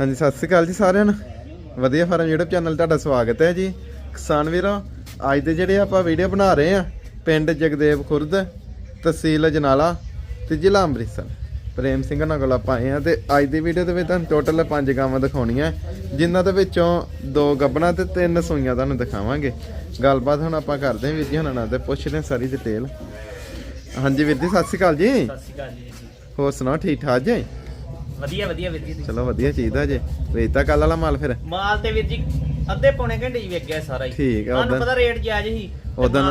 ਹਾਂਜੀ ਸਤਿ ਸ੍ਰੀ ਅਕਾਲ ਜੀ ਸਾਰਿਆਂ ਨੂੰ। ਵਧੀਆ ਫਾਰਮ YouTube ਚੈਨਲ ਤੁਹਾਡਾ ਸਵਾਗਤ ਹੈ ਜੀ। ਕਿਸਾਨ ਵੀਰੋ ਅੱਜ ਦੇ ਜਿਹੜੇ ਆਪਾਂ ਵੀਡੀਓ ਬਣਾ ਰਹੇ ਆ ਪਿੰਡ ਜਗਦੇਵ ਖੁਰਦ ਤਹਿਸੀਲ ਜਨਾਲਾ ਤੇ ਜ਼ਿਲ੍ਹਾ ਅੰਮ੍ਰਿਤਸਰ। ਪ੍ਰੇਮ ਸਿੰਘ ਨਾਲ ਕੋਲ ਆਪਾਂ ਆਏ ਆ ਤੇ ਅੱਜ ਦੀ ਵੀਡੀਓ ਦੇ ਵਿੱਚ ਤੁਹਾਨੂੰ ਟੋਟਲ ਪੰਜ ਗਾਵਾਂ ਦਿਖਾਉਣੀਆਂ। ਜਿਨ੍ਹਾਂ ਦੇ ਵਿੱਚੋਂ ਦੋ ਗੱਬਣਾ ਤੇ ਤਿੰਨ ਸੂਈਆਂ ਤੁਹਾਨੂੰ ਦਿਖਾਵਾਂਗੇ। ਗੱਲਬਾਤ ਹੁਣ ਆਪਾਂ ਕਰਦੇ ਹਾਂ ਵੀਰ ਜੀ ਹੁਣਾਂ ਨਾਲ ਤੇ ਪੁੱਛਦੇ ਹਾਂ ਸਾਰੀ ਡਿਟੇਲ ਹਾਂਜੀ ਵੀਰ ਜੀ ਸਤਿ ਸ੍ਰੀ ਅਕਾਲ ਜੀ। ਸਤਿ ਸ਼੍ਰੀ ਅਕਾਲ ਜੀ। ਹੋਰ ਸੁਣਾਓ ਠੀਕ ਠਾਕ ਜੀ? ਵਧੀਆ ਵਧੀਆ ਵੀਰ ਜੀ ਚਲੋ ਵਧੀਆ ਚਾਹੀਦਾ ਜੇ। ਵੇਚਤਾ ਕੱਲ ਵਾਲਾ ਮਾਲ ਫਿਰ। ਮਾਲ ਤੇ ਵੀਰ ਜੀ ਅੱਧੇ ਪੌਣੇ ਘੰਟੇ ਹੀ ਵੇਚ ਗਿਆ ਸਾਰਾ ਹੀ। ਠੀਕ ਆ, ਤੁਹਾਨੂੰ ਪਤਾ ਰੇਟ ਜਾਇਜ਼ ਹੀ ਉਦੋਂ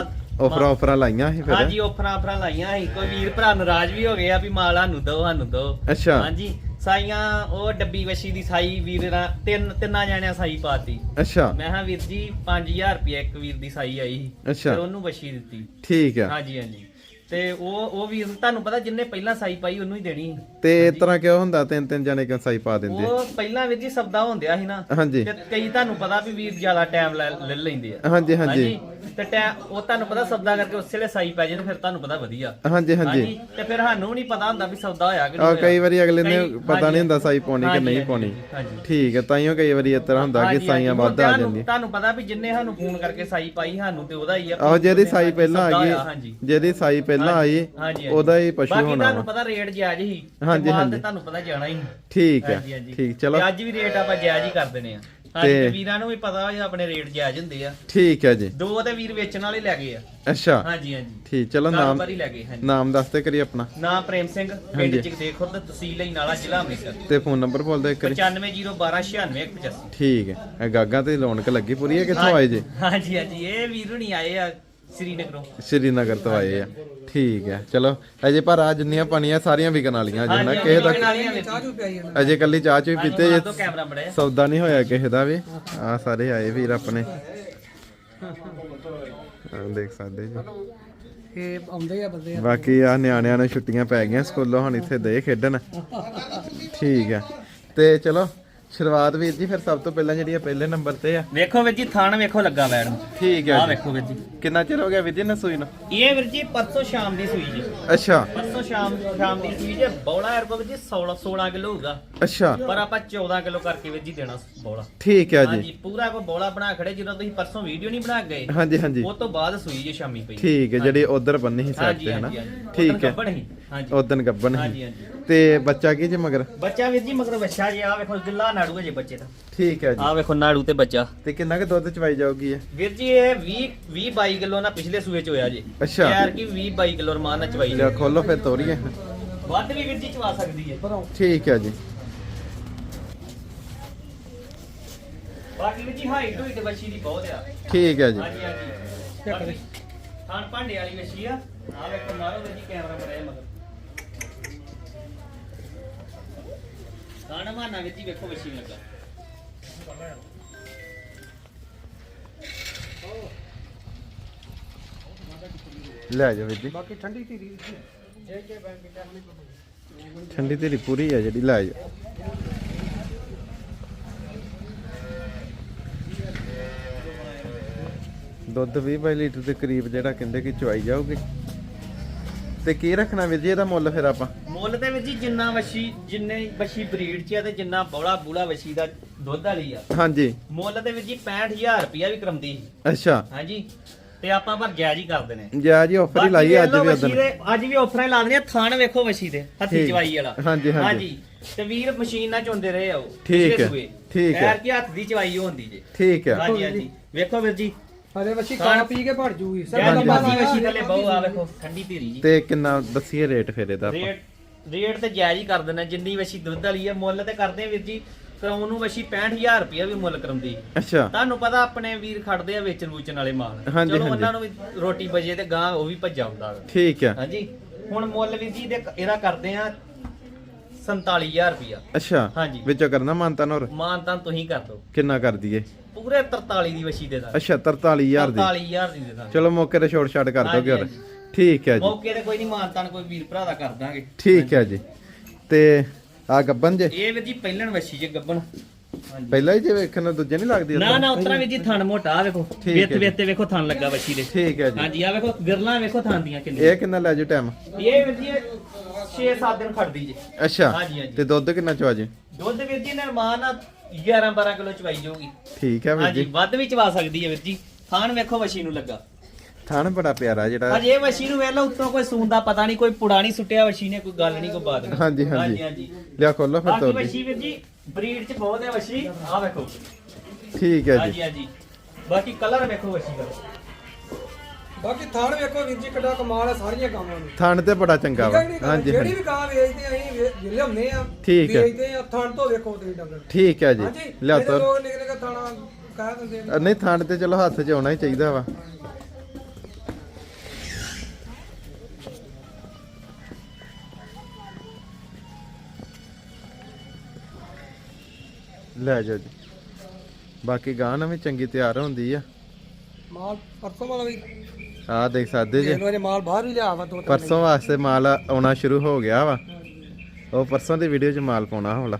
ਆਫਰਾਂ ਆਫਰਾਂ ਲਾਈਆਂ ਸੀ ਫਿਰ। ਹਾਂਜੀ ਆਫਰਾਂ ਆਫਰਾਂ ਲਾਈਆਂ ਸੀ। ਕੋਈ ਵੀਰ ਭਰਾ ਨਾਰਾਜ਼ ਵੀ ਹੋ ਗਏ ਆ ਵੀ ਮਾਲ ਸਾਨੂੰ ਦੋ ਸਾਨੂੰ ਦੋ ਅੱਛਾ। ਹਾਂਜੀ ਸਾਈਆਂ ਉਹ ਡੱਬੀ ਵਸ਼ੀ ਦੀ ਸਾਈ ਵੀਰ ਤਿੰਨ ਤਿੰਨਾਂ ਜਾਣਿਆਂ ਸਾਈ ਪਾਤੀ। ਅੱਛਾ। ਮੈਂ ਹਾਂ ਵੀਰ ਜੀ 5000 ਰੁਪਏ ਇੱਕ ਵੀਰ ਦੀ ਸਾਈ ਆਈ ਸੀ। ਅੱਛਾ। ਫਿਰ ਉਹਨੂੰ ਵਸ਼ੀ ਦਿੱਤੀ। ਠੀਕ ਆ। ਹਾਂਜੀ ਹਾਂਜੀ। ਤੇ ਉਹ ਉਹ ਵੀਰ ਤੁਹਾਨੂੰ ਪਤਾ ਜਿੰਨੇ ਪਹਿਲਾਂ ਸਾਈ ਪਾਈ ਉਹਨੂੰ ਹੀ ਦੇਣੀ ਸੀ। ਤੇ ਇਸ ਤਰ੍ਹਾਂ ਕਿਉਂ ਹੁੰਦਾ? ਤਿੰਨ ਤਿੰਨ ਜਣੇ ਕਿਉਂ ਸਾਈ ਪਾ ਦਿੰਦੇ? ਉਹ ਪਹਿਲਾਂ ਵੀਰ ਜੀ ਸਬਦਾ ਹੁੰਦਿਆ ਸੀ ਨਾ। ਹਾਂਜੀ। ਤੇ ਕਈ ਤੁਹਾਨੂੰ ਪਤਾ ਵੀ ਵੀਰ ਜ਼ਿਆਦਾ ਟਾਈਮ ਲੈ ਲੈ ਲੈਂਦੇ ਆ। ਹਾਂਜੀ ਹਾਂਜੀ। ਤੇ ਟਾਈਮ ਉਹ ਤੁਹਾਨੂੰ ਪਤਾ ਸੌਦਾ ਕਰਕੇ ਉਸੇ ਵੇਲੇ ਸਾਈ ਪੈ ਜੇ ਤੇ ਫਿਰ ਤੁਹਾਨੂੰ ਪਤਾ ਵਧੀਆ। ਹਾਂਜੀ ਹਾਂਜੀ। ਤੇ ਫਿਰ ਸਾਨੂੰ ਨਹੀਂ ਪਤਾ ਹੁੰਦਾ ਵੀ ਸੌਦਾ ਹੋਇਆ ਕਿ ਆ ਨਹੀਂ ਕਈ ਵਾਰੀ ਅਗਲੇ ਨੇ ਕਈ- ਪਤਾ ਹਾਂਜੀ, ਨਹੀਂ ਹੁੰਦਾ ਸਾਈ ਪਾਉਣੀ ਕਿ ਹਾਂਜੀ, ਨਹੀਂ ਹਾਂਜੀ, ਪਾਉਣੀ। ਹਾਂਜੀ। ਠੀਕ ਹੈ ਤਾਈਓ ਕਈ ਵਾਰੀ ਇਸ ਤਰ੍ਹਾਂ ਹੁੰਦਾ ਕਿ ਹਾਂਜੀ, ਸਾਈਆਂ ਹਾਂਜੀ, ਵੱਧ ਆ ਤੁਹਾਨੂੰ- ਜਾਂਦੀਆਂ। ਤੁਹਾਨੂੰ ਪਤਾ ਵੀ ਜਿੰਨੇ ਸਾਨੂੰ ਫੋਨ ਕਰਕੇ ਸਾਈ ਪਾਈ ਸਾਨੂੰ ਤੇ ਉਹਦਾ ਹੀ ਆ ਆਹ ਜਿਹਦੀ ਸਾਈ ਪਹਿਲਾਂ ਸੌਦਾ ਆ ਗਈ ਜਿਹਦੀ ਸਾਈ ਪਹਿਲਾਂ ਹਾਂਜੀ, ਹਾਂਜੀ। ਉਹਦਾ ਹੀ ਪਸ਼ੂ ਬਾਕੀ ਹੋਣਾ ਤੁਹਾਨੂੰ ਵਾ। ਪਤਾ ਰੇਟ ਜਾਇਜ਼ ਹੀ ਤੇ ਹਾਂਜੀ, ਮਾਲ ਹਾਂਜੀ। ਤੇ ਤੁਹਾਨੂੰ ਪਤਾ ਜਾਣਾ ਹੀ। ਠੀਕ ਹੈ ਹਾਂਜੀ ਹਾਂਜੀ। ਠੀਕ ਚਲੋ। ਤੇ ਅੱਜ ਵੀ ਰੇਟ ਆਪਾਂ ਜਾਇਜ਼ ਹੀ ਕਰ ਦਿੰਦੇ ਆ। ਹਾਂਜੀ ਤੇ- ਤੇ ਵੀਰਾਂ ਨੂੰ ਵੀ ਪਤਾ ਹੈ ਆਪਣੇ ਰੇਟ ਜਾਇਜ਼ ਹੁੰਦੇ ਆ। ਠੀਕ ਹੈ ਜੀ। ਦੋ ਤੇ ਵੀਰ ਵੇਚਣ ਵਾਲੇ ਲੈ ਗਏ ਆ। ਅੱਛਾ। ਹਾਂਜੀ ਹਾਂਜੀ। ਠੀਕ ਚਲੋ ਨਾਮ ਕਾਰੋਬਾਰ ਲੈ ਗਏ ਹਾਂਜੀ। ਨਾਮ ਦੱਸਦੇ ਕਰੀ ਆਪਣਾ। ਨਾਮ ਪ੍ਰੇਮ ਸਿੰਘ ਹਾਂਜੀ। ਪਿੰਡ ਜਗਦੇਵ ਖੁਰਦ ਤਹਿਸੀਲ ਨਾਲਾ ਜ਼ਿਲ੍ਹਾ ਅੰਮ੍ਰਿਤਸਰ। ਤੇ ਫੋਨ ਨੰਬਰ ਬੋਲ ਦਿਓ ਇੱਕ ਵਾਰੀ। 9501296185 ਠੀਕ ਹੈ ਇਹ ਗਾਗਾਂ ਤੇ ਰੌਣਕ ਲੱਗੀ ਪੂਰੀ ਹੈ ਕਿੱਥੋਂ ਆਏ ਜੀ? ਹਾਂਜੀ ਹਾਂਜੀ ਇਹ ਵੀਰ ਹੁਣੀ ਆਏ ਆ। ਸ੍ਰੀਨਗਰੋਂ। ਸ਼੍ਰੀਨਗਰ ਤੋਂ ਆਏ ਆ। ਠੀਕ ਹੈ ਚਲੋ ਅਜੇ ਪਰ ਆ ਜਿੰਨੀਆਂ ਪਾਣੀਆਂ ਸਾਰੀਆਂ ਵਿਕਣ ਵਾਲੀਆਂ ਅਜੇ ਨਾ ਕਿਸੇ ਦਾ ਅਜੇ ਕੱਲੀ ਚਾਹ ਚੂਹ ਪੀਤੇ ਜੇ ਤੋਂ ਕੈਮਰਾ ਬੜਿਆ ਸੌਦਾ ਨਹੀਂ ਹੋਇਆ ਕਿਸੇ ਦਾ ਵੀ। ਆ ਸਾਰੇ ਆਏ ਵੀਰ ਆਪਣੇ। ਆਹ ਦੇਖ ਸਕਦੇ ਜੀ। ਇਹ ਆਉਂਦੇ ਆ ਬੰਦੇ ਬਾਕੀ ਆ ਨਿਆਣਿਆਂ ਨੂੰ ਛੁੱਟੀਆਂ ਪੈ ਗਈਆਂ ਸਕੂਲੋਂ ਹੁਣ ਇੱਥੇ ਦੇ ਖੇਡਣ। ਠੀਕ ਹੈ ਤੇ ਚਲੋ ਸ਼ੁਰੂਆਤ ਵੀਰ ਜੀ ਫਿਰ ਸਭ ਤੋਂ ਪਹਿਲਾਂ ਜਿਹੜੀ ਆ ਪਹਿਲੇ ਨੰਬਰ ਤੇ ਆ। ਵੇਖੋ ਵੀਰ ਜੀ ਥਾਣ ਵੇਖੋ ਲੱਗਾ ਵੈੜ ਨੂੰ। ਠੀਕ ਹੈ ਆਹ ਜੀ। ਵੇਖੋ ਵੀਰ ਜੀ। ਕਿੰਨਾ ਚਿਰ ਹੋ ਗਿਆ ਵੀਰ ਜੀ ਨਾ ਸੂਈ ਨੂੰ? ਇਹ ਵੀਰ ਜੀ ਪਰਸੋਂ ਸ਼ਾਮ ਦੀ ਸੂਈ ਜੀ। ਅੱਛਾ। ਪਰਸੋਂ ਸ਼ਾਮ ਸ਼ਾਮ ਦੀ ਸੂਈ ਜੇ ਬੌਲਾ ਕੋ ਵੀਰ ਜੀ 16 16 ਕਿਲੋ ਹੋਊਗਾ। ਅੱਛਾ। ਪਰ ਆਪਾਂ 14 ਕਿਲੋ ਕਰਕੇ ਵੀਰ ਜੀ ਦੇਣਾ ਬੌਲਾ। ਠੀਕ ਹੈ ਜੀ। ਹਾਂਜੀ ਪੂਰਾ ਕੋ ਬੌਲਾ ਬਣਾ ਖੜੇ ਜਦੋਂ ਤੁਸੀਂ ਪਰਸੋਂ ਵੀਡੀਓ ਨਹੀਂ ਬਣਾ ਕੇ ਗਏ ਹਾਂਜੀ ਹਾਂਜੀ। ਉਹ ਤੋਂ ਬਾਅਦ ਸੂਈ ਜੇ ਸ਼ਾਮੀ ਪਈ। ਠੀਕ ਹੈ ਜਿਹੜੀ ਉਧਰ ਬੰਨੀ ਸੀ ਸਾਈਡ ਹਾਂਜੀ ਤੇ ਹਨਾ? ਹਾਂਜੀ ਹਾਂਜੀ। ਠੀਕ ਹੈ। ਗੱਭਣ ਸੀ। ਹਾਂਜੀ। ਉਦਨ ਗੱਬਨ ਹਾਂਜੀ ਹਾਂਜੀ। ਤੇ ਬੱਚਾ ਕੀ ਜੇ ਮਗਰ? ਬੱਚਾ ਵੀਰ ਜੀ ਮਗਰ ਬੱਚਾ ਜੀ ਆ ਵੇਖੋ ਗਿੱਲਾ ਨਾੜੂ ਹੈ ਜੀ ਬੱਚੇ ਦਾ। ਠੀਕ ਹੈ ਜੀ। ਆ ਵੇਖੋ ਨਾੜੂ ਤੇ ਬੱਚਾ। ਤੇ ਕਿੰਨਾ ਕੁ ਦੁੱਧ ਚਵਾਈ ਜਾਊਗੀ ਇਹ? ਵੀਰ ਜੀ ਇਹ 20 20 22 ਕਿਲੋ ਨਾ ਪਿਛਲੇ ਸੂਏ ਚ ਹੋਇਆ ਜੀ। ਅੱਛਾ। ਯਾਰ ਕੀ 20 22 ਕਿਲੋ ਰਮਾਨ ਨਾਲ ਚਵਾਈ ਲਿਆ ਖੋਲੋ ਫਿਰ ਤੋਰੀਏ ਵੱਧ ਵੀ ਵੀਰ ਜੀ ਚਵਾ ਸਕਦੀ ਹੈ। ਠੀਕ ਹੈ ਜੀ। ਬਾਕੀ ਵੀਰ ਜੀ ਹਾਈਟ ਹੋਈ ਤੇ ਬੱਚੀ ਦੀ ਬਹੁਤ ਆ। ਠੀਕ ਹੈ ਜੀ। ਹਾਂਜੀ ਹਾਂਜੀ। ਥਾਣ ਭਾਂਡੇ ਵਾਲੀ ਬੱਚੀ ਆ। ਆ ਵੇਖੋ ਮਾਰੋ ਵੀਰ ਜੀ ਕੈਮਰਾ ਮੜਿਆ ਮਗਰ। ਥਾਣ ਮਾਰਨਾ ਜੀ ਵੇਖੋ ਬੱਚੀ ਲੱਗਾ। ਲੈ ਜਾਓ ਵੀਰ ਜੀ। ਬਾਕੀ ਠੰਡੀ ਧੀਰੀ ਠੰਡੀ ਤੇਰੀ ਪੂਰੀ ਹੈ ਜਿਹੜੀ ਲੈ ਜਾਓ। ਦੁੱਧ 20 ਬਾਈ ਲੀਟਰ ਦੇ ਕਰੀਬ ਜਿਹੜਾ ਕਹਿੰਦੇ ਕਿ ਚਵਾਈ ਜਾਊਗੀ। ਤੇ ਕੀ ਰੱਖਣਾ ਵੀਰ ਜੀ ਇਹਦਾ ਮੁੱਲ ਫਿਰ ਆਪਾਂ? ਮੁੱਲ ਤੇ ਵੀਰ ਜੀ ਜਿੰਨਾ ਵਸ਼ੀ ਜਿੰਨੇ ਵਸ਼ੀ ਬਰੀਡ ਚ ਆ ਤੇ ਜਿੰਨਾ ਬੌਲਾ ਬੂਲਾ ਵਸ਼ੀ ਦਾ ਦੁੱਧ ਵਾਲੀ ਆ। ਹਾਂਜੀ। ਮੁੱਲ ਤੇ ਵੀਰ ਜੀ 65000 ਰੁਪਿਆ ਵੀ ਕਰਮਦੀ ਅੱਛਾ। ਹਾਂਜੀ। ਤੇ ਆਪਾਂ ਪਰ ਜਾਇਜ਼ ਹੀ ਕਰਦੇ ਨੇ। ਜਾ ਜੀ ਆਫਰ ਹੀ ਲਾਈ ਹੈ ਅੱਜ ਵੀ ਵਸ਼ੀ ਉਦੋਂ ਦੇ ਅੱਜ ਵੀ ਆਫਰਾਂ ਲਾ ਦਿੰਦੇ ਆ। ਥਾਣ ਵੇਖੋ ਵਸ਼ੀ ਦੇ ਹੱਥੀ। ਚਵਾਈ ਵਾਲਾ। ਹਾਂਜੀ, ਹਾਂਜੀ। ਤੇ ਵੀਰ ਮਸ਼ੀਨ ਨਾਲ ਚੁੰਦੇ ਰਹੇ ਆ ਉਹ। ਠੀਕ ਹੈ। ਠੀਕ ਹੈ। ਪੈਰ ਕੀ ਹੱਥ ਦੀ ਚਵਾਈ ਹੁੰਦੀ ਜੇ। ਠੀਕ ਹੈ। ਹਾਂਜੀ ਹਾਂਜੀ। ਵੇਖੋ ਵੀਰ ਜੀ। ਹਰੇ ਬੱਚੀ ਖਾ ਪੀ ਕੇ ਭੜ ਜੂਗੀ। ਬਾਬਾ ਹਾਂਜੀ। ਵਸ਼ੀ ਥੱਲੇ ਬਹੁ ਆ ਵੇਖੋ ਠੰਡੀ ਧੀਰੀ ਜੀ। ਤੇ ਕਿੰਨਾ ਦੱਸੀਏ ਰੇਟ ਫਿਰ ਇਹਦਾ ਆਪਾਂ। ਰੇਟ ਰੇਟ ਤੇ ਜਾਇਜ਼ ਹੀ ਕਰ ਦਿੰਦੇ ਜਿੰਨੀ ਵਸ਼ੀ ਦੁੱਧ ਵਾਲੀ ਹੈ ਮੁੱਲ ਤੇ ਕਰਦੇ ਆ ਵੀਰ ਜੀ ਕਰਾਉਣ ਨੂੰ ਵਸ਼ੀ 65000 ਰੁਪਇਆ ਵੀ ਮੁੱਲ ਕਰਾਉਂਦੀ ਅੱਛਾ। ਤੁਹਾਨੂੰ ਪਤਾ ਆਪਣੇ ਵੀਰ ਖੜਦੇ ਆ ਵੇਚਣ ਵੂਚਣ ਵਾਲੇ ਮਾਲ। ਚਲੋ। ਉਹਨਾਂ ਨੂੰ ਵੀ ਰੋਟੀ ਬਜੇ ਤੇ ਗਾਂ ਉਹ ਵੀ ਭੱਜਾ ਹੁੰਦਾ ਵਾ। ਠੀਕ ਹੈ ਹਾਂਜੀ। ਹੁਣ ਮੁੱਲ ਵੀਰ ਜੀ ਦੇ ਇਹਦਾ ਕਰਦੇ ਆ 47000 ਰੁਪਇਆ ਅੱਛਾ। ਹਾਂਜੀ। ਵਿੱਚੋਂ ਕਰਨਾ ਮਾਨਤਾਨ ਹੋਰ? ਮਾਨ ਤਾਂ ਤੁਸੀਂ ਕਰ ਦਿਓ। ਕਿੰਨਾ ਕਰ ਦਈਏ? ਪੂਰੇ 43 ਦੀ ਵਸ਼ੀ ਦੇ ਦਾ ਅੱਛਾ 43000 ਦੀ। 43000 ਦੀ ਦੇ ਦਾਂਗੇ। ਚਲੋ ਮੌਕੇ ਤੇ ਛੋਟ ਛਾਟ ਕਰ ਦੋਗੇ ਹੋਰ ਠੀਕ ਹੈ ਜੀ। ਮੌਕੇ ਤੇ ਕੋਈ ਨਹੀਂ ਮਾਨ ਤਾਂ ਕੋਈ ਵੀਰ ਭਰਾ ਦਾ ਕਰ ਦਾਂਗੇ। ਠੀਕ ਹੈ ਜੀ। ਤੇ ਆ ਗੱਬਨ ਜੇ? ਇਹ ਵੀਰ ਜੀ ਪਹਿਲਣ ਵਸ਼ੀ ਜੇ ਗੱਬਣ। ਹਾਂਜੀ। ਪਹਿਲਾਂ ਹੀ ਜੇ ਵੇਖਣ ਨੂੰ ਦੂਜੇ ਨਹੀਂ ਲੱਗਦੀ ਨਾ ਨਾ ਉਤਰਾ ਵੀਰ ਜੀ ਥਣ ਮੋਟਾ ਆ ਵੇਖੋ। ਠੀਕ ਹੈ ਵਿੱਤ ਜੀ। ਵਿੱਤ ਤੇ ਵੇਖੋ ਥਣ ਲੱਗਾ ਵਸ਼ੀ ਦੇ। ਠੀਕ ਹੈ ਜੀ। ਹਾਂਜੀ ਆ ਵੇਖੋ ਗਿਰਲਾਂ ਵੇਖੋ ਥਣ ਦੀਆਂ ਕਿੰਨੀ ਇਹ ਕਿੰਨਾ ਲੈ ਜੂ ਟਾਈਮ ਇਹ ਵੀਰ ਜੀ 6-7 ਦਿਨ ਖੜਦੀ ਜੇ। ਅੱਛਾ ਹਾਂਜੀ, ਹਾਂਜੀ। ਤੇ ਦੁੱਧ ਕਿੰਨਾ ਚਵਾ ਜੇ? ਦੁੱਧ ਵੀਰ ਜੀ ਨਿਰਮਾਨ 11 12 ਕਿਲੋ ਚਵਾਈ ਜਾਊਗੀ। ਠੀਕ ਹੈ ਵੀਰ ਹਾਂਜੀ ਜੀ ਵੱਧ ਵੀ ਚਵਾ ਸਕਦੀ ਹੈ ਵੀਰ ਜੀ। ਖਾਣ ਵੇਖੋ ਵਸ਼ੀ ਨੂੰ ਲੱਗਾ। ਥਣ ਬੜਾ ਪਿਆਰਾ ਜਿਹੜਾ। ਅਜੇ ਵਸ਼ੀ ਨੂੰ ਵੇਖ ਲਓ ਉੱਤੋਂ ਕੋਈ ਸੂਨ ਦਾ ਪਤਾ ਨਹੀਂ ਕੋਈ ਪੁੜਾ ਨਹੀਂ ਸੁੱਟਿਆ ਵਸ਼ੀ ਨੇ ਕੋਈ ਗੱਲ ਨਹੀਂ ਕੋਈ ਬਾਤ ਨਹੀਂ ਹਾਂਜੀ, ਹਾਂਜੀ। ਹਾਂਜੀ ਲਿਆ ਖੋਲੋ ਫਿਰ ਬਾਕੀ ਤੋਰ ਦੀ ਵਸ਼ੀ ਵੀਰ ਜੀ ਬਰੀਡ ਚ ਬਹੁਤ ਹੈ ਵਸ਼ੀ। ਆ ਵੇਖੋ। ਠੀਕ ਹੈ ਜੀ। ਹਾਂਜੀ ਹਾਂਜੀ। ਬਾਕੀ ਕਲਰ ਵੇਖੋ ਵਸ਼ੀ ਦਾ। ਬਾਕੀ ਥਾਣ ਵੇਖੋ ਵੀਰ ਜੀ ਕਿੱਡਾ ਕਮਾਲ ਹੈ ਸਾਰੀਆਂ ਗਾਵਾਂ ਨੂੰ। ਥਣ ਤੇ ਬੜਾ ਚੰਗਾ ਵਾ? ਹਾਂਜੀ ਜਿਹੜੀ ਹਾਂਜੀ। ਵੀ ਗਾਂ ਵੇਚਦੇ ਅਸੀਂ ਵੇ- ਜੇ ਲਿਆਉਂਦੇ ਆ ਠੀਕ ਹੈ। ਵੇਚਦੇ ਆ ਥਾਣ ਤੋਂ ਵੇਖੋ ਤੁਸੀਂ ਡੰਗਰ। ਠੀਕ ਹੈ ਜੀ। ਹਾਂਜੀ ਲਿਆ ਇਹਦੇ ਤੋਰ ਲੋਕ ਨਿਕਲ ਨਿਕਲ ਥਾਣਾ ਕਹਿ ਦਿੰਦੇ ਨੇ ਅ, ਨਹੀਂ ਥਣ ਤੇ ਚਲੋ ਹੱਥ 'ਚ ਆਉਣਾ ਹੀ ਚਾਹੀਦਾ ਵਾ। ਲੈ ਜਾਓ ਜੀ। ਬਾਕੀ ਗਾਂ ਨਾ ਵੀ ਚੰਗੀ ਤਿਆਰ ਹੁੰਦੀ ਆ। ਮਾਲ ਪਰਸੋਂ ਵਾਲਾ ਵੀ। ਆਹ ਦੇਖ ਸਕਦੇ ਜੀ। ਅਜੇ ਮਾਲ ਬਾਹਰ ਵੀ ਲਿਆ ਵਾ ਦੋ ਤਿੰਨ ਪਰਸੋਂ ਵਾਸਤੇ ਮਾਲ ਆਉਣਾ ਸ਼ੁਰੂ ਹੋ ਗਿਆ ਵਾ। ਉਹ ਪਰਸੋਂ ਦੀ ਵੀਡੀਓ 'ਚ ਮਾਲ ਪਾਉਣਾ ਹੋਲਾ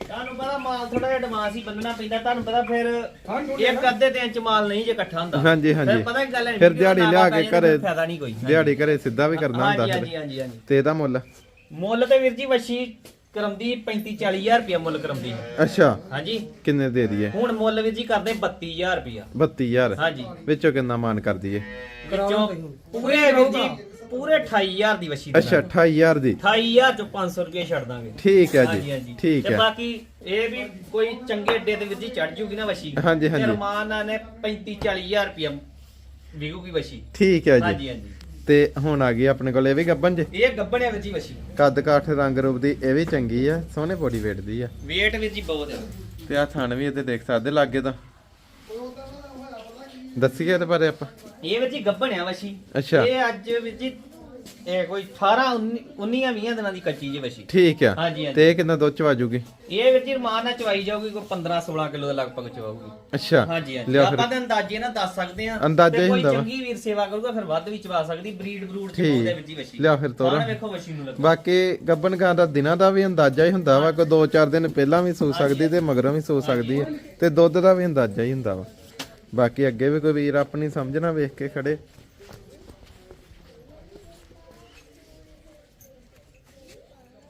ਤੁਹਾਨੂੰ ਪਤਾ ਮਾਲ ਥੋੜਾ ਜਿਹਾ ਐਡਵਾਂਸ ਹੀ ਬੰਨਣਾ ਪੈਂਦਾ ਤੁਹਾਨੂੰ ਪਤਾ ਫਿਰ ਹਾਂਜੀ, ਇੱਕ ਅੱਧੇ ਦਿਨ ਚ ਮਾਲ ਨਹੀਂ ਜੇ ਇਕੱਠਾ ਹੁੰਦਾ। ਹਾਂਜੀ, ਹਾਂਜੀ। ਫਿਰ ਪਤਾ ਕੀ ਗੱਲ ਹੈ ਫਿਰ ਵੀਡੀਓ ਦਿਹਾੜੀ ਨਾ ਲਿਆ ਪਾਈਏ ਕੇ ਤਾਂ ਘਰੇ ਫਾਇਦਾ ਨਹੀਂ ਕੋਈ। ਦਿਹਾੜੀ ਘਰੇ ਸਿੱਧਾ ਵੀ ਕਰਨਾ ਹੁੰਦਾ ਹਾਂਜੀ ਫਿਰ। ਹਾਂਜੀ ਹਾਂਜੀ। ਹਾਂਜੀ ਤੇ ਇਹਦਾ ਮੁੱਲ? ਮੁੱਲ ਤੇ ਵੀਰ ਜੀ ਵਸ਼ੀ ਕਰਮਦੀ 35 40000 ਰੁਪਇਆ ਮੁੱਲ ਕਰਮਦੀ। ਅੱਛਾ। ਹਾਂਜੀ। ਕਿੰਨੇ ਦੇ ਦਈਏ? ਹੁਣ ਮੁੱਲ ਵੀਰ ਜੀ ਕਰਦੇ 32000 ਰੁਪਇਆ। 32000 ਹਾਂਜੀ। ਵਿੱਚੋਂ ਕਿੰਨਾ ਮਾਨ ਕਰ ਦਈਏ? ਵਿੱਚੋਂ ਪੂਰੇ ਵੀਰ ਜੀ ਪੂਰੇ 28000 ਦੀ ਵਸ਼ੀ ਅੱਛਾ 28000 ਦੀ। 28000 ਚੋਂ 500 ਰੁਪਏ ਛੱਡ ਦਾਂਗੇ। ਠੀਕ ਹੈ ਜੀ ਠੀਕ ਤੇ ਹੈ। ਬਾਕੀ ਇਹ ਵੀ ਕੋਈ ਚੰਗੇ ਅੱਡੇ ਤੇ ਵੀਰ ਜੀ ਚੜ ਜੂਗੀ ਨਾ ਵਸ਼ੀ ਹਾਂਜੀ, ਹਾਂਜੀ। ਰਮਾਨਾ ਨੇ 35 40000 ਰੁਪਇਆ ਵਿਕੂਗੀ ਵਸ਼ੀ ਠੀਕ ਹੈ ਜੀ। ਹਾਂਜੀ ਹਾਂਜੀ। ਤੇ ਹੁਣ ਆ ਗਈ ਆਪਣੇ ਕੋਲ ਇਹ ਵੀ ਗੱਬਨ ਜੇ? ਇਹ ਗੱਬਣਿਆ ਵੀਰ ਜੀ ਵਸ਼ੀ ਕੱਦ ਕਾਠ ਰੰਗ ਰੂਪ ਦੀ ਇਹ ਵੀ ਚੰਗੀ ਆ ਸੋਹਣੇ ਬੋਡੀ ਵੇਟ ਦੀ ਆ। weight ਵੀਰ ਜੀ ਬਹੁਤ ਹੈ। ਤੇ ਆ ਥਣ ਵੀ ਇਹਦੇ ਦੇਖ ਸਕਦੇ ਲਾਗੇ ਤਾਂ। ਦੱਸੀਏ ਇਹਦੇ ਬਾਰੇ ਆਪਾਂ। ਇਹ ਵੀਰ ਜੀ ਵਸ਼ੀ ਅੱਛਾ। ਇਹ ਅੱਜ ਵੀਰ ਜੀ ਇਹ ਕੋਈ 18 19 20 ਦਿਨਾਂ ਦੀ ਕੱਚੀ ਜੀ ਵਸ਼ੀ ਠੀਕ ਆ। ਹਾਂਜੀ, ਹਾਂਜੀ। ਤੇ ਇਹ ਕਿੰਨਾ ਦੁੱਧ ਚ ਵਾਜੂਗੀ ਇਹ ਵੀਰ ਜੀ ਰਮਾਨ ਨਾਲ ਚਵਾਈ ਜਾਊਗੀ ਕੋਈ 15 16 ਕਿਲੋ ਦੇ ਲਗਭਗ ਚਵਾਊਗੀ। ਅੱਛਾ। ਹਾਂਜੀ ਹਾਂਜੀ। ਲਿਆ ਆਪਾਂ ਤਾਂ ਅੰਦਾਜ਼ੇ ਨਾਲ ਦੱਸ ਸਕਦੇ ਆ ਅੰਦਾਜ਼ਾ ਹੀ ਕੋਈ ਹੁੰਦਾ ਵਾ। ਚੰਗੀ ਵੀਰ ਸੇਵਾ ਕਰੂਗਾ ਫਿਰ ਵੱਧ ਵੀ ਚਵਾ ਸਕਦੀ ਬਰੀਡ ਬਰੂਡ ਚ ਠੀਕ। ਬਹੁਤ ਹੈ ਵਸ਼ੀ ਲਿਆ ਫਿਰ ਤੋਰੋ। ਸਾਰਾ ਵੇਖੋ ਵਸ਼ੀ ਨੂੰ ਲੱਗਾ ਬਾਕੀ ਗੱਬਨ ਗਾਂ ਦਾ ਦਿਨਾਂ ਦਾ ਵੀ ਅੰਦਾਜ਼ਾ ਹੀ ਹੁੰਦਾ ਵਾ ਕੋਈ 2-4 ਦਿਨ ਪਹਿਲਾਂ ਵੀ ਸੂ ਸਕਦੀ ਤੇ ਮਗਰੋਂ ਵੀ ਸੂ ਸਕਦੀ ਹੈ ਤੇ ਦੁੱਧ ਦਾ ਵੀ ਅੰਦਾਜ਼ਾ ਹੀ ਹੁੰਦਾ ਵਾ। ਬਾਕੀ ਅੱਗੇ ਵੀ ਕੋਈ ਵੀਰ ਆਪਣੀ ਸਮਝਣਾ, ਵੇਖ ਕੇ ਖੜੇ।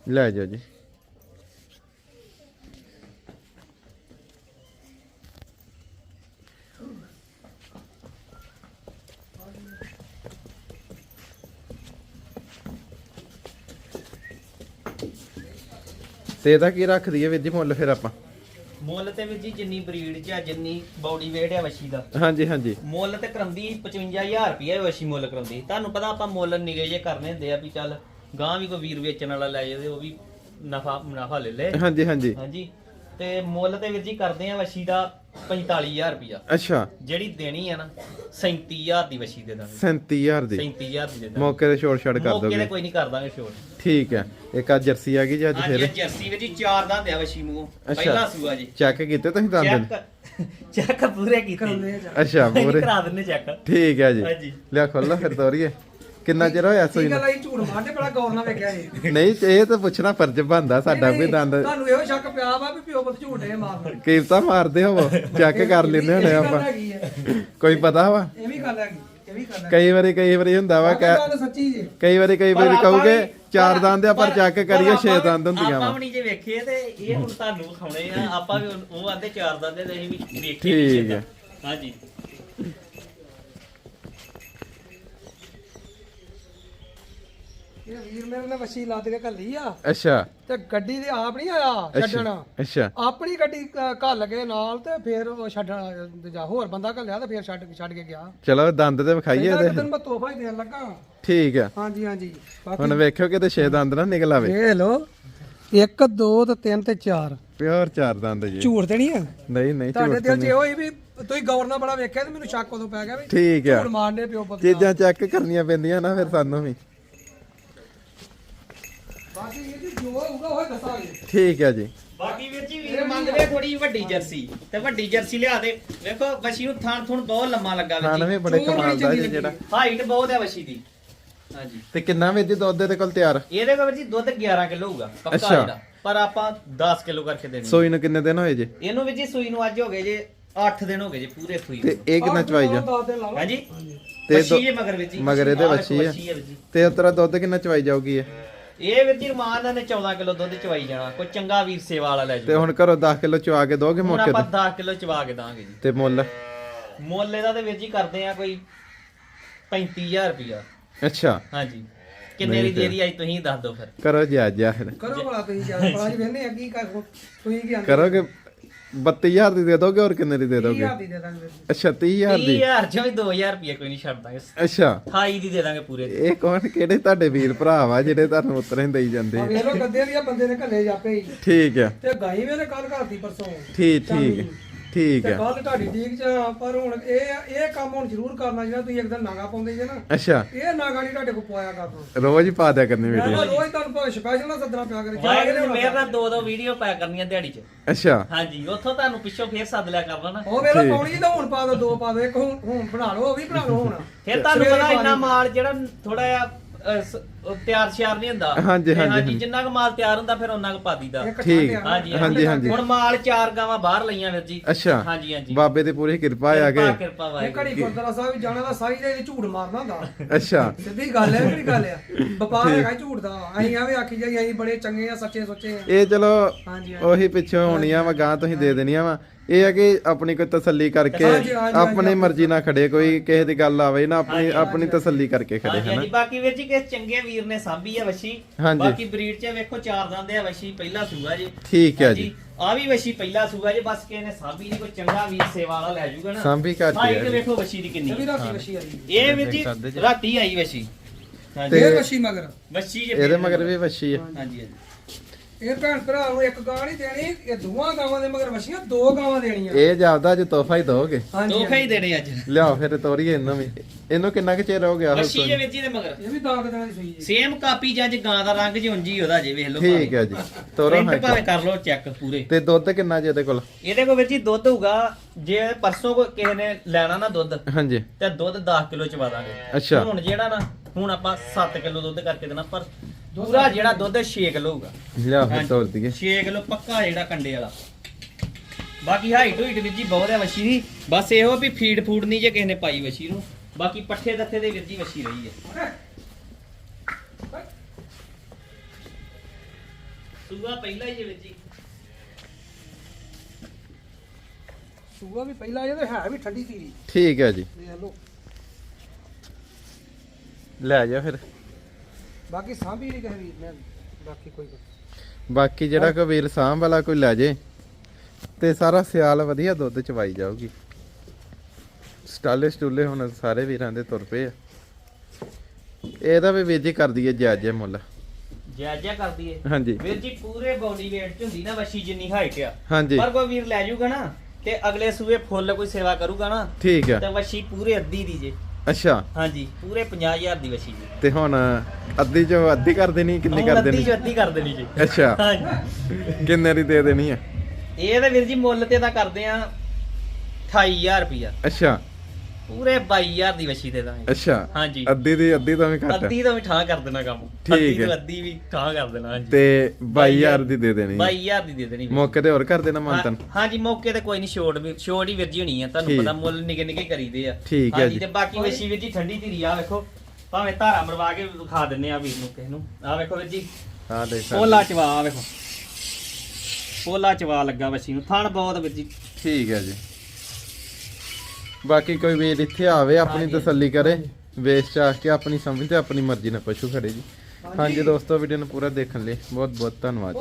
ਲੈ ਜਾਓ ਜੀ। ਤੇ ਇਹਦਾ ਕੀ ਰੱਖ ਦਈਏ ਵੀਰ ਜੀ ਮੁੱਲ ਫਿਰ ਆਪਾਂ? ਮੁੱਲ ਤੇ ਵੀਰ ਜੀ ਜਿੰਨੀ ਬਰੀਡ ਚ ਆ ਜਿੰਨੀ ਬਾਡੀ weight ਹੈ ਵਸ਼ੀ ਦਾ। ਹਾਂਜੀ ਹਾਂਜੀ। ਮੁੱਲ ਤੇ ਕਰੰਦੀ 55000 ਰੁਪਏ ਵਸ਼ੀ ਮੁੱਲ ਕਰੰਦੀ ਤੁਹਾਨੂੰ ਪਤਾ ਆਪਾਂ ਮੁੱਲ ਨਿਗੇ ਜੇ ਕਰਨੇ ਹੁੰਦੇ ਆ ਵੀ ਚੱਲ ਗਾਂ ਵੀ ਕੋਈ ਵੀਰ ਵੇਚਣ ਵਾਲਾ ਲੈ ਜਾਵੇ ਉਹ ਵੀ ਨਫਾ ਮੁਨਾਫਾ ਲੈ ਲੇ। ਹਾਂਜੀ ਹਾਂਜੀ। ਹਾਂਜੀ। ਤੇ ਮੁੱਲ ਤੇ ਵੀਰ ਜੀ ਕਰਦੇ ਆ ਵਸ਼ੀ ਦਾ 45000 ਰੁਪਿਆ ਅੱਛਾ। ਜਿਹੜੀ ਦੇਣੀ ਆ ਨਾ 37000 ਦੀ ਵਸ਼ੀ ਦੇ ਦਾਂਗੇ। 37000 ਦੀ? 37000 ਦੀ ਦੇ ਦਾਂਗੇ। ਮੌਕੇ ਤੇ ਛੋੜ ਛੜ ਕਰ ਮੌਕੇ ਤੇ ਦੋਗੇ। ਕੋਈ ਨਹੀਂ ਕਰ ਦਾਂਗੇ ਸ਼ੋਰ ਠੀਕ ਹੈ। ਇੱਕ ਆ ਜਰਸੀ ਆ ਗਈ ਜੀ ਅੱਜ ਫਿਰ। ਇਹ ਜਰਸੀ ਵਿੱਚ ਜੀ ਚਾਰ ਦੰਦ ਆ ਵਸ਼ੀ ਨੂੰ ਅੱਛਾ। ਪਹਿਲਾ ਸੂਆ ਜੀ। ਚੈੱਕ ਕੀਤੇ ਤੁਸੀਂ ਦੰਦ? ਚੈੱਕ ਚੈੱਕ ਪੂਰੇ ਕੀਤੇ। ਅੱਛਾ ਪੂਰੇ। ਕਰਾ ਦਿੰਨੇ ਚੈੱਕ। ਠੀਕ ਹੈ ਜੀ। ਹਾਂਜੀ। ਲਿਆ ਖੋਲੋ ਫਿਰ ਤੋਰੀਏ। ਕਿੰਨਾ ਚਿਰ ਹੋਇਆ ਸੋਈ ਠੀਕ ਨੂੰ? ਗੱਲ ਆਈ ਝੂਠ ਮਾਰਦੇ ਬੜਾ ਗੌਰ ਨਾਲ ਵੇਖਿਆ ਇਹ ਨਹੀਂ ਇਹ ਤਾਂ ਪੁੱਛਣਾ ਫਰਜ਼ ਬਣਦਾ ਸਾਡਾ ਵੀ ਦੰਦ ਤੁਹਾਨੂੰ ਇਹੋ ਸ਼ੱਕ ਪਿਆ ਵਾ ਵੀ ਪਿਓ ਪੁੱਤ ਝੂਠੇ ਮਾਰ ਕੀਮਤਾਂ ਮਾਰਦੇ ਹੋਵੋ ਚੈੱਕ ਕਰ ਲੈਂਦੇ ਹੋਣੇ ਆਪਾਂ। ਕੋਈ ਪਤਾ ਵਾ? ਇਹ ਵੀ ਗੱਲ ਹੈਗੀ ਇਹ ਵੀ ਗੱਲ ਹੈ ਕਈ ਵਾਰੀ ਕਈ ਵਾਰੀ ਹੁੰਦਾ ਵਾ ਕਹਿ- ਗੱਲ ਸੱਚੀ ਜੀ। ਕਈ ਵਾਰੀ ਕਈ ਵਾਰੀ ਕਹੋਗੇ ਚਾਰ ਦੰਦ ਆ ਪਰ ਚੈੱਕ ਕਰੀਏ ਛੇ ਦੰਦ ਹੁੰਦੀਆਂ ਆਪਾਂ ਵਾ। ਵੀ ਨਹੀਂ ਜੇ ਵੇਖੀਏ ਤੇ ਇਹ ਹੁਣ ਤੁਹਾਨੂੰ ਖਾਣੇ ਆ ਆਪਾਂ ਵੀ ਉਹ ਆਂਦੇ ਚਾਰ ਦੰਦ ਤੇ ਅਸੀਂ ਵੀ ਵੇਖੀ ਠੀਕ ਹੈ। ਹਾਂਜੀ। ਇਹ ਵੀਰ ਮੇਰੇ ਨੇ ਵਸੀ ਲੱਦ ਕੇ ਘੱਲੀ ਆ। ਅੱਛਾ। ਤੇ ਗੱਡੀ ਦੇ ਆਪ ਨਹੀਂ ਆਇਆ ਛੱਡਣ। ਅੱਛਾ। ਅੱਛਾ ਆਪਣੀ ਗੱਡੀ ਘੱਲ ਕੇ ਨਾਲ ਤੇ ਫਿਰ ਉਹ ਛੱਡਣ ਦੂਜਾ ਹੋਰ ਬੰਦਾ ਘੱਲਿਆ ਤੇ ਫਿਰ ਛੱਡ ਛੱਡ ਕੇ ਗਿਆ। ਚਲੋ ਦੰਦ ਤੇ ਵਿਖਾਈਏ ਕਹਿੰਦਾ ਇਹਦੇ। ਇੱਕ ਦਿਨ ਮੈਂ ਤੋਹਫਾ ਹੀ ਦੇਣ ਲੱਗਾ। ਠੀਕ ਆ। ਹਾਂਜੀ ਹਾਂਜੀ। ਹੁਣ ਵੇਖਿਓ ਕਿਤੇ ਛੇ ਦੰਦ ਨਾ ਨਿਕਲ ਆਵੇ। ਵੇਖ ਲੋ 1 2 ਤੇ 3 ਤੇ 4 ਪਿਓਰ ਚਾਰ ਦੰਦ ਜੀ। ਝੂਠ ਤੇ ਨਹੀਂ ਆ? ਨਹੀਂ ਨਹੀਂ ਤੁਹਾਡੇ ਝੂਠ ਦਿਲ 'ਚ ਇਹੋ ਹੀ ਵੀ ਤੁਸੀਂ ਗੌਰ ਨਾਲ ਬੜਾ ਵੇਖਿਆ ਤੇ ਮੈਨੂੰ ਸ਼ੱਕ ਉਦੋਂ ਪੈ ਗਿਆ ਵੀ ਠੀਕ ਆ। ਝੂਠ ਮਾਰਨੇ ਪਿਓ ਪੁੱਤ ਚੀਜ਼ਾਂ ਚੈੱਕ ਕਰਨੀਆਂ ਪੈਂਦੀਆਂ ਨਾ ਫਿਰ ਸਾਨੂੰ ਵੀ। ਬਾਕੀ ਇਹ ਜੀ ਜੋ ਹੋਊਗਾ ਉਹ ਦੱਸਾਂਗੇ। ਠੀਕ ਆ ਜੀ। ਬਾਕੀ ਵੀਰ ਜੀ ਵੀਰ ਮੰਗਦੇ ਥੋੜੀ ਵੱਡੀ ਜਰਸੀ ਤੇ ਵੱਡੀ ਜਰਸੀ ਲਿਆ ਦੇ। ਵੇਖੋ ਵਸ਼ੀ ਨੂੰ ਥਾਣ ਥੁਣ ਬਹੁਤ ਲੰਮਾ ਲੱਗਾ ਵੀਰ ਵੀ ਜੀ ਬੜੇ ਚੋਰ ਬੜੀ ਕਮਾਲ ਦਾ ਜੀ ਜਿਹੜਾ। ਹਾਈਟ ਬਹੁਤ ਹੈ ਵਸ਼ੀ ਦੀ। ਹਾਂਜੀ। ਤੇ ਕਿੰਨਾ ਵਿੱਚ ਦੁੱਧ ਦੇ ਕੋਲ ਤਿਆਰ? ਇਹਦੇ ਕੋਲ ਵੀਰ ਜੀ ਦੁੱਧ 11 ਕਿਲੋ ਹੋਊਗਾ ਪੱਕਾ। ਇਹਦਾ। ਪਰ ਆਪਾਂ 10 ਕਿਲੋ ਕਰਕੇ ਦੇਣੀ। ਸੋਈ ਨੂੰ ਕਿੰਨੇ ਦਿਨ ਹੋਏ ਜੇ? ਇਹਨੂੰ ਵੀ ਜੀ ਸੂਈ ਨੂੰ ਅੱਜ ਹੋ ਗਏ ਜੇ 8 ਦਿਨ ਹੋ ਗਏ ਜੀ ਪੂਰੇ ਸੂਈ ਤੇ ਇਹ ਕਿੰਨਾ ਚਵਾਈ ਜਾ ਹਾਂਜੀ। ਤੇ ਮਗਰ ਵਿੱਚ ਜੀ। ਮਗਰ ਇਹਦੇ ਵੀਰ ਜੀ। ਤੇ ਉਤਰਾ ਦੁੱਧ ਕਿੰਨਾ ਚਵਾਈ ਜਾਊਗੀ ਇਹ? ਇਹ ਵੀਰ ਜੀ ਰਮਾਨ ਨੇ 14 ਕਿਲੋ ਦੁੱਧ ਚਵਾਈ ਜਾਣਾ। ਕੋਈ ਚੰਗਾ ਵੀਰ ਸੇਵਾ ਵਾਲਾ ਲੈ ਤੇ ਜਾਓ ਹੁਣ ਘਰੋਂ 10 ਕਿਲੋ ਚਵਾ ਕੇ ਦੋਗੇ ਹੁਣ ਮੌਕੇ ਆਪਾਂ ਤੇ 10 ਕਿਲੋ ਚਵਾ ਕੇ ਦਾਂਗੇ ਜੀ। ਤੇ ਮੁੱਲ? ਮੁੱਲ ਇਹਦਾ ਤੇ ਵੀਰ ਜੀ ਕਰਦੇ ਆ ਕੋਈ 35000 ਰੁਪਿਆ ਅੱਛਾ। ਹਾਂਜੀ। ਕਿੰਨੇ ਦੀ ਨਹੀਂ ਦੇ ਤੇ- ਦੀ ਆਈ ਤੁਸੀਂ ਦੱਸ ਦਿਓ ਫਿਰ। ਕਰੋ ਜਾ ਜਾ ਫਿਰ। ਕਰੋ ਭਲਾ ਤੁਸੀਂ ਜ਼ਿਆਦਾ ਭਲਾ ਜੀ ਵੇਨੇ ਆ ਕੀ ਕਰ ਤੁਸੀਂ ਕੀ ਆਂਦੇ? ਕਰੋਗੇ? 32000 ਦੀ ਦੇ ਦੋਗੇ ਔਰ ਕਿੰਨੇ ਦੀ ਦੇ ਦੋਗੇ? 30000 ਦੀ ਦੇ ਦਾਂਗੇ। ਅੱਛਾ 30000 ਦੀ? 30000 ਚੋਂ ਵੀ 2000 ਰੁਪਿਆ ਕੋਈ ਨਹੀਂ ਛੱਡ ਦਾਂਗੇ ਅੱਛਾ। 28 ਦੀ ਦੇ ਦਾਂਗੇ ਪੂਰੇ। ਦੀ। ਇਹ ਕੌਣ? ਕਿਹੜੇ ਤੁਹਾਡੇ ਵੀਰ ਭਰਾ ਵਾ ਜਿਹੜੇ ਤੁਹਾਨੂੰ ਉਤਰੇ ਦੇਈ ਜਾਂਦੇ? ਆ ਵੇਖ ਲੋ ਗੱਦੇ ਦੀ ਆ ਬੰਦੇ ਨੇ ਘੱਲੇ ਜਾਪੇ ਹੀ। ਠੀਕ ਆ। ਤੇ ਗਾਈ ਵੇਲੇ ਕੱਲ ਘਾਤੀ ਪਰਸੋਂ। ਠੀਕ ਠੀਕ। ਠੀਕ ਆ ਕੱਲ ਤੁਹਾਡੀ ਠੀਕ ਚ ਪਰ ਹੁਣ ਇਹ ਇਹ ਕੰਮ ਹੁਣ ਜ਼ਰੂਰ ਕਰਨਾ ਜਿਹੜਾ ਤੁਸੀਂ ਇੱਕ ਦਿਨ ਨਾਗਾ ਪਾਉਂਦੇ ਜੇ ਨਾ। ਅੱਛਾ। ਇਹ ਨਾਗਾ ਨਹੀਂ ਤੁਹਾਡੇ ਕੋਲ ਪਵਾਇਆ ਕਰਨਾ ਰੋਜ਼ ਹੀ ਪਾ ਦਿਆ ਕਰਨੀ ਮੈਂ ਵੀਡੀਓ ਤਾਂ ਰੋਜ਼ ਤੁਹਾਨੂੰ ਭਾਵੇਂ ਸਪੈਸ਼ਲ ਨਾ ਸੱਦਣਾ ਪਿਆ ਕਰੇ। ਵਾਹਿਗੁਰੂ ਮੇਰੇ ਨਾਲ ਦੋ ਦੋ ਵੀਡੀਓ ਪੈਕ ਕਰਨੀਆਂ ਦਿਹਾੜੀ 'ਚ। ਅੱਛਾ। ਹਾਂਜੀ ਉੱਥੋਂ ਤੁਹਾਨੂੰ ਪਿੱਛੋਂ ਫੇਰ ਸੱਦ ਲਿਆ ਕਰਨਾ ਨਾ। ਉਹ ਵੇਲੇ ਪਾਉਣੀ ਤਾਂ ਹੁਣ ਪਾ ਦੋ ਦੋ ਪਾ ਦੋ। ਇੱਕ ਹੁਣ ਹੁਣ ਬਣਾ ਲਓ ਉਹ ਵੀ ਬਣਾ ਲਓ ਹੁਣ। ਫਿਰ ਤੁਹਾਨੂੰ ਪਤਾ ਪਾ ਇੰਨਾ। ਮਾਲ ਜਿਹੜਾ ਥੋੜਾ ਜਿਹਾ ਅਹ, ਸ- ਉਹ ਤਿਆਰ ਸ਼ਿਆਰ ਨਹੀਂ ਹੁੰਦਾ। ਹਾਂਜੀ, ਤੇ ਹਾਂਜੀ, ਹਾਂਜੀ। ਜਿੰਨਾ ਕੁ ਮਾਲ ਤਿਆਰ ਹੁੰਦਾ ਫਿਰ ਉਹਨਾਂ ਕੁ ਪਾ ਦੀਦਾ ਇੱਕ ਠੀਕ। ਆ ਹਾਂਜੀ ਹਾਂਜੀ, ਹਾਂਜੀ। ਹੁਣ ਮਾਲ ਚਾਰ ਗਾਵਾਂ ਬਾਹਰ ਲਈਆਂ ਵੀਰ ਜੀ। ਅੱਛਾ। ਹਾਂਜੀ ਹਾਂਜੀ। ਬਾਬੇ ਦੀ ਪੂਰੀ ਕਿਰਪਾ ਆ ਕਿਰਪਾ ਕੇ। ਕਿਰਪਾ ਇਹ ਵਾਹਿਗੁਰੂ ਘੜੀ ਗੁਰਦੁਆਰਾ ਸਾਹਿਬ ਵੀ ਜਾਣਾ ਦਾ ਸਾਈ ਦੇ ਝੂਠ ਮਾਰਨਾ ਹੁੰਦਾ। ਅੱਛਾ। ਸਿੱਧੀ ਗੱਲ ਹੈ ਕਿਹੜੀ ਗੱਲ ਆ? ਵਪਾਰ ਹੈਗਾ ਹੀ ਝੂਠ ਦਾ। ਅਸੀਂ ਐਵੇਂ ਆਖੀ ਜਾਈ ਅਸੀਂ ਬੜੇ ਚੰਗੇ ਆ ਸੱਚੇ ਸੁੱਚੇ ਆ। ਇਹ ਚਲੋ ਹਾਂਜੀ। ਉਹੀ ਪਿੱਛੋਂ ਹੋਣੀਆਂ ਵਾ ਗਾਂ ਤੁਸੀਂ ਦੇ ਦੇਣੀਆਂ ਵਾ। ਇਹ ਹੈ ਕਿ ਆਪਣੀ ਕੋਈ ਤਸੱਲੀ ਕਰਕੇ ਆਪਣੀ ਮਰਜ਼ੀ ਨਾਲ ਖੜੇ ਕੋਈ ਕਿਸੇ ਦੀ ਗੱਲ ਆਵੇ ਨਾ ਆਪਣੀ ਆਪਣੀ ਤਸੱਲੀ ਕਰਕੇ ਖੜੇ ਹਨਾ? ਹਾਂਜੀ ਬਾਕੀ ਵੀਰ ਜੀ ਕਿਸ ਚੰਗੇ ਵੀਰ ਨੇ ਸਾਂਭੀ ਆ ਵਸ਼ੀ। ਬਾਕੀ ਬਰੀਡ 'ਚ ਵੇਖੋ ਚਾਰ ਦੰਦੇ ਆ ਵਸ਼ੀ ਪਹਿਲਾ ਸੂਆ ਜੀ। ਠੀਕ ਹੈ ਜੀ। ਆ ਵੀ ਵਸ਼ੀ ਪਹਿਲਾ ਸੂਆ ਜੀ ਬਸ ਕਿਸੇ ਨੇ ਸਾਂਭੀ ਨਹੀਂ ਕੋਈ ਚੰਗਾ ਵੀਰ ਸੇਵਾ ਵਾਲਾ ਲੈ ਜਾਊਗਾ ਨਾ। ਸਾਂਭੀ ਘੱਟ ਹਾਂ ਹੀ ਇਹ ਹੈ ਜੀ। ਵੇਖੋ ਵਸ਼ੀ ਦੀ ਕਿੰਨੀ। ਇਹ ਵੀ ਹੈ। ਰਾਤੀ ਵਸ਼ੀ ਆਈ ਇਹ ਵੀਰ ਜੀ। ਰਾਤੀ ਆਈ ਵਸ਼ੀ। ਹਾਂਜੀ। ਇਹ ਵਸ਼ੀ ਮਗਰ। ਵਸ਼ੀ ਜੇ ਇਹਦੇ ਮਗਰ ਵੀ ਵੱਛੀ ਆ। ਹਾਂਜੀ ਹਾਂਜੀ। ਇਹ ਭੈਣ ਭਰਾ ਨੂੰ ਇੱਕ ਗਾਂ ਨਹੀਂ ਦੇਣੀ ਇਹ ਦੋਵਾਂ ਗਾਵਾਂ ਦੇ ਮਗਰ ਵਸ਼ੀਆਂ ਦੋ ਗਾਵਾਂ ਦੇਣੀਆਂ। ਇਹ ਜਾਪਦਾ ਅੱਜ ਤੋਹਫਾ ਹੀ ਦੋਗੇ ਹਾਂਜੀ ਤੋਹਫੇ ਹੀ ਦੇਣੇ ਅੱਜ। ਲਿਆਓ ਫਿਰ ਤੋਰੀਏ ਇਹਨੂੰ ਵੀ। ਇਹਨੂੰ ਕਿੰਨਾ ਕੁ ਚਿਰ ਹੋ ਗਿਆ? ਜੇ ਵੀਰ ਜੀ ਦੇ ਮਗਰ। ਇਹ ਵੀ ਦਾਗ ਦੇਣਾ ਦੀ ਸੂਈ ਜੀ। ਸੇਮ ਕਾਪੀ ਜੱਜ ਗਾਂ ਦਾ ਰੰਗ ਜੀ ਉਂਜੀ ਉਹਦਾ ਜੇ ਵੇਖ ਲਓ ਠੀਕ ਹੈ ਜੀ ਤੋਰੋ ਪ੍ਰਿੰਟ ਭਾਵੇਂ ਹਾਂ ਕਰ ਲਓ ਚੈੱਕ ਪੂਰੇ। ਤੇ ਦੁੱਧ ਕਿੰਨਾ ਜੀ ਇਹਦੇ ਕੋਲ? ਇਹਦੇ ਕੋਲ ਵੀਰ ਜੀ ਦੁੱਧ ਹੋਊਗਾ ਜੇ ਪਰਸੋਂ ਕੋ ਕਿਸੇ ਨੇ ਲੈਣਾ ਨਾ ਦੁੱਧ ਹਾਂਜੀ। ਤੇ ਦੁੱਧ 10 ਕਿਲੋ ਚਵਾ ਦਾਂਗੇ। ਅੱਛਾ। ਹੁਣ ਜਿਹੜਾ ਨਾ ਹੁਣ ਆਪਾਂ 7 ਕਿਲੋ ਦੁੱਧ ਕਰਕੇ ਦੇਣਾ ਪਰ ਪੂਰਾ ਜਿਹੜਾ ਦੁੱਧ 6 ਕਿਲੋ ਹੋਊਗਾ। ਲਿਆਓ ਫਿਰ ਤੋਰ ਦਈਏ। 6 ਕਿਲੋ ਪੱਕਾ ਜਿਹੜਾ ਕੰਡੇ ਵਾਲਾ। ਬਾਕੀ ਹਾਈਟ ਹੋਈਟ ਵੀਰ ਜੀ ਬਹੁਤ ਹੈ ਵਸ਼ੀ ਦੀ। ਬਸ ਇਹੋ ਵੀ ਫੀਡ ਫੂਡ ਨਹੀਂ ਜੇ ਕਿਸੇ ਨੇ ਪਾਈ ਵਸ਼ੀ ਨੂੰ। ਬਾਕੀ ਪੱਠੇ ਦੱਥੇ ਦੇ ਵੀਰ ਜੀ ਵਸ਼ੀ ਰਹੀ ਹੈ। ਸੂਆ ਪਹਿਲਾ ਹੀ ਜੇ ਵੀਰ ਜੀ। ਸੂਆ ਵੀ ਪਹਿਲਾਂ ਇਹ ਤੇ ਹੈ ਵੀ ਠੰਡੀ ਧੀਰੀ ਠੀਕ ਹੈ ਜੀ। ਦੇਖ ਲਓ। ਲੈ ਜਾ ਫਿਰ। ਬਾਕੀ ਸਾਂਭੀ ਨਹੀਂ ਕਿਸੇ ਵੀਰ ਨੇ ਬਾਕੀ ਕੋਈ ਬਾਕੀ ਜਿਹੜਾ ਵੀਰ ਸਾਂਭ ਵਾਲਾ ਕੋਈ ਲੈ ਜੇ ਤੇ ਸਾਰਾ ਸਿਆਲ ਵਧੀਆ ਦੁੱਧ ਚਵਾਈ ਜਾਊਗੀ। ਸਟਾਲੇ ਸਟੂਲੇ ਹੁਣ ਸਾਰੇ ਵੀਰਾਂ ਦੇ ਤੁਰ ਪਏ ਆ। ਇਹਦਾ ਵੀ ਵੀਰ ਜੀ ਕਰ ਦਈਏ ਜਾਇਜ਼ ਮੁੱਲ। ਜਾਇਜ਼ਾ ਕਰ ਦਈਏ ਹਾਂਜੀ। ਵੀਰ ਜੀ ਪੂਰੇ ਬਾਡੀ weight ਚ ਹੁੰਦੀ ਨਾ ਵਸ਼ੀ ਜਿੰਨੀ ਹਾਈਟ ਆ। ਹਾਂਜੀ। ਪਰ ਕੋਈ ਵੀਰ ਲੈ ਜਾਊਗਾ ਨਾ ਤੇ ਅਗਲੇ ਸੂਏ ਫੁੱਲ ਕੋਈ ਸੇਵਾ ਕਰੂਗਾ ਨਾ ਠੀਕ ਆ। ਤੇ ਵਸ਼ੀ ਪੂਰੇ ਅੱਧੀ ਦੀ ਜੇ। ਅੱਛਾ। ਹਾਂਜੀ ਪੂਰੇ 50000 ਦੀ ਵਸ਼ੀ ਜੀ। ਤੇ ਹੁਣ ਅੱਧੀ ਚੋਂ ਅੱਧੀ ਕਰ ਦੇਣੀ ਕਿੰਨੀ ਕਰ ਅੱਧੀ ਦੇਣੀ? ਚ ਅੱਧੀ ਕਰ ਦੇਣੀ ਜੀ। ਅੱਛਾ। ਹਾਂਜੀ। ਕਿੰਨੇ ਦੀ ਦੇ ਦੇਣੀ ਆ? ਇਹ ਤਾਂ ਵੀਰ ਜੀ ਮੁੱਲ ਤੇ ਤਾਂ ਕਰਦੇ ਆ 28000 ਰੁਪਿਆ ਅੱਛਾ। ਪੂਰੇ 22000 ਦੀ ਵਸ਼ੀ ਦੇ ਦਾਂਗੇ। ਅੱਛਾ ਹਾਂਜੀ। ਅੱਧੀ ਦੀ ਅੱਧੀ ਤੋਂ ਵੀ ਘੱਟ ਅੱਧੀ ਤੋਂ ਵੀ ਠਾਂ ਕਰ ਦੇਣਾ ਕੰਮ। ਅੱਧੀ। ਤੋਂ ਅੱਧੀ ਵੀ ਠਾਂ ਕਰ ਦੇਣਾ ਹਾਂਜੀ। ਤੇ 22000 ਦੀ ਦੇ ਦੇਣੀ ਆ। 22000 ਦੀ ਦੇ ਦੇਣੀ। ਮੌਕੇ ਤੇ ਹੋਰ ਕਰ ਦੇਣਾ ਮੰਤਨ? ਹਾਂਜੀ ਮੌਕੇ ਤੇ ਕੋਈ ਨਹੀਂ ਛੋਟ ਵੀ ਛੋਟ ਹੀ ਵੀਰ ਜੀ ਹੋਣੀ ਆ ਤੁਹਾਨੂੰ। ਪਤਾ ਮੁੱਲ ਨਿੱਕੇ ਨਿੱਕੇ ਕਰੀਦੇ ਆ। ਹਾਂਜੀ। ਤੇ ਬਾਕੀ ਵੀਰ ਜੀ ਠੰਡੀ ਧੀਰੀ ਆ ਵੇਖੋ। ਭਾਵੇਂ ਧਾਰਾ ਮਰਵਾ ਕੇ ਵਿਖਾ ਦਿੰਨੇ ਆ ਵੀਰ ਨੂੰ ਕਿਸੇ ਨੂੰ। ਆ ਵੇਖੋ ਵੀਰ ਜੀ। ਹਾਂ ਦੇਖ ਸਕਦੇ। ਪੋਲਾ ਚਵਾ ਆ ਵੇਖੋ। ਪੋਲਾ ਚਵਾ ਲੱਗਾ ਵਸ਼ੀ ਨੂੰ। ਥਣ ਬਹੁਤ ਵੀਰ ਜੀ। ਠੀਕ ਹੈ ਜੀ। ਬਾਕੀ ਕੋਈ ਵੀਰ ਇੱਥੇ ਆਵੇ ਆਪਣੀ। ਤਸੱਲੀ ਕਰੇ ਵੇਚ ਚਾਹ ਕੇ ਆਪਣੀ ਸਮਝ ਤੇ ਆਪਣੀ ਮਰਜ਼ੀ ਨਾਲ ਪਸ਼ੂ ਖੜੇ ਜੀ ਹਾਂਜੀ ਦੋਸਤੋ ਵੀਡੀਓ ਨੂੰ ਪੂਰਾ ਦੇਖਣ ਲਈ ਬਹੁਤ ਬਹੁਤ ਧੰਨਵਾਦ